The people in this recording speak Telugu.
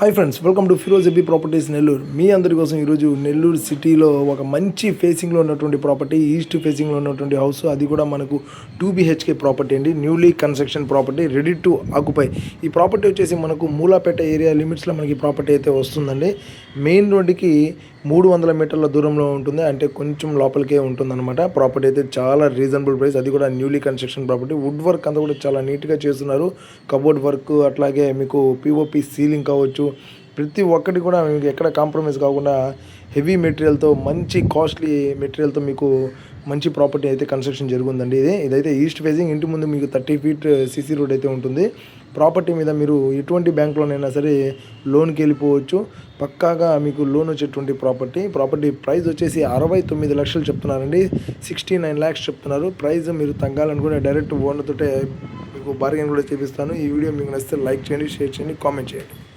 Hi friends welcome to Firoz AB properties Nellore మీ అందరి కోసం ఈరోజు నెల్లూరు సిటీలో ఒక మంచి ఫేసింగ్లో ఉన్నటువంటి ప్రాపర్టీ ఈస్ట్ ఫేసింగ్లో ఉన్నటువంటి హౌస్ అది కూడా మనకు టూ బీహెచ్కే ప్రాపర్టీ అండి. Newly construction property ready to occupy ఈ ప్రాపర్టీ వచ్చేసి మనకు మూలాపేట ఏరియా లిమిట్స్లో మనకి ప్రాపర్టీ అయితే వస్తుందండి. మెయిన్ రోడ్డుకి మూడు వందల మీటర్ల దూరంలో ఉంటుంది. అంటే కొంచెం లోపలికే ఉంటుందన్నమాట. ప్రాపర్టీ అయితే చాలా రీజనబుల్ ప్రైస్ అది కూడా newly construction property wood work అంతా కూడా చాలా నీట్గా చేస్తున్నారు. కబోర్డ్ వర్క్ అట్లాగే మీకు పిఓపి సీలింగ్ కావచ్చు ప్రతి ఒక్కటి కూడా మీకు ఎక్కడ కాంప్రమైజ్ కాకుండా హెవీ మెటీరియల్తో మంచి కాస్ట్లీ మెటీరియల్తో మీకు మంచి ప్రాపర్టీ అయితే కన్స్ట్రక్షన్ జరుగుందండి ఇది. ఇదైతే ఈస్ట్ ఫేసింగ్ ఇంటి ముందు మీకు థర్టీ ఫీట్ సీసీ రోడ్ అయితే ఉంటుంది. ప్రాపర్టీ మీద మీరు ఎటువంటి బ్యాంక్లోనైనా సరే లోన్కి వెళ్ళిపోవచ్చు. పక్కాగా మీకు లోన్ వచ్చేటువంటి ప్రాపర్టీ ప్రాపర్టీ ప్రైస్ వచ్చేసి అరవై తొమ్మిది లక్షలు చెప్తున్నారండి. సిక్స్టీ నైన్ ల్యాక్స్ చెప్తున్నారు. ప్రైస్ మీరు తగ్గాలనుకునే డైరెక్ట్ ఓనర్తో మీకు బార్గెన్ కూడా చూపిస్తాను. ఈ వీడియో మీకు నచ్చితే లైక్ చేయండి షేర్ చేయండి కామెంట్ చేయండి.